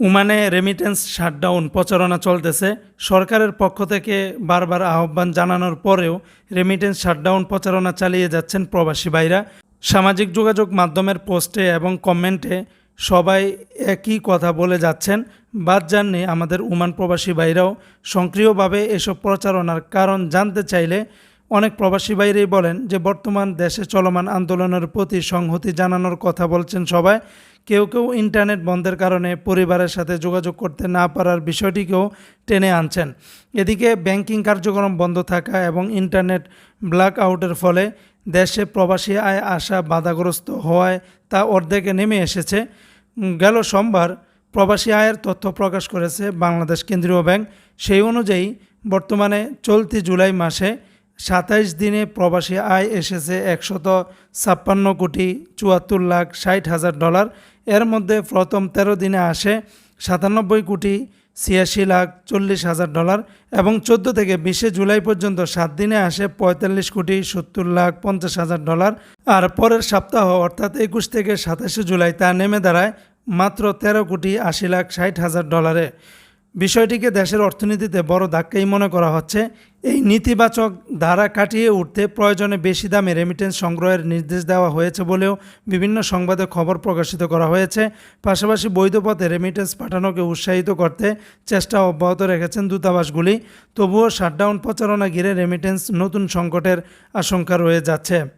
ওমানে remittance shutdown প্রচারণা চলতেছে। সরকারের পক্ষ থেকে বারবার আহ্বান জানানোর পরেও রেমিটেন্স শাটডাউন প্রচারণা চালিয়ে যাচ্ছেন প্রবাসী ভাইরা। সামাজিক যোগাযোগ মাধ্যমের পোস্টে এবং কমেন্টে সবাই একই কথা বলে যাচ্ছেন। বাদ যাননি আমাদের উমান প্রবাসী ভাইরাও। সক্রিয়ভাবে এসব প্রচারণার কারণ জানতে চাইলে অনেক প্রবাসী বাইরেই বলেন যে, বর্তমান দেশে চলমান আন্দোলনের প্রতি সংহতি জানানোর কথা বলছেন সবাই। কেউ কেউ ইন্টারনেট বন্ধের কারণে পরিবারের সাথে যোগাযোগ করতে না পারার বিষয়টিকেও টেনে আনছেন। এদিকে ব্যাংকিং কার্যক্রম বন্ধ থাকা এবং ইন্টারনেট ব্ল্যাক আউটের ফলে দেশে প্রবাসী আয় আসা বাধাগ্রস্ত হওয়ায় তা অর্ধেকে নেমে এসেছে। গেল সোমবার প্রবাসী আয়ের তথ্য প্রকাশ করেছে বাংলাদেশ কেন্দ্রীয় ব্যাংক। সেই অনুযায়ী বর্তমানে চলতি জুলাই মাসে সাতাইশ দিনে প্রবাসী আয় এসেছে একশত ছাপ্পান্ন কোটি চুয়াত্তর লাখ ষাট হাজার ডলার। এর মধ্যে প্রথম তেরো দিনে আসে সাতানব্বই কোটি ছিয়াশি লাখ চল্লিশ হাজার ডলার এবং চোদ্দ থেকে বিশে জুলাই পর্যন্ত সাত দিনে আসে পঁয়তাল্লিশ কোটি সত্তর লাখ পঞ্চাশ হাজার ডলার। আর পরের সপ্তাহ অর্থাৎ একুশ থেকে সাতাশে জুলাই তা নেমে দাঁড়ায় মাত্র তেরো কোটি আশি লাখ ষাট হাজার ডলারে। বিষয়টিকে দেশের অর্থনীতিতে বড় ধাক্কাই মনে করা হচ্ছে। এই নেতিবাচক ধারা কাটিয়ে উঠতে প্রয়োজনে বেশি দামে রেমিটেন্স সংগ্রহের নির্দেশ দেওয়া হয়েছে বলেও বিভিন্ন সংবাদে খবর প্রকাশিত করা হয়েছে। পাশাপাশি বৈধ পথে রেমিটেন্স পাঠানোকে উৎসাহিত করতে চেষ্টা অব্যাহত রেখেছেন দূতাবাসগুলি। তবুও শাটডাউন প্রচারণা ঘিরে রেমিটেন্স নতুন সংকটের আশঙ্কা রয়ে যাচ্ছে।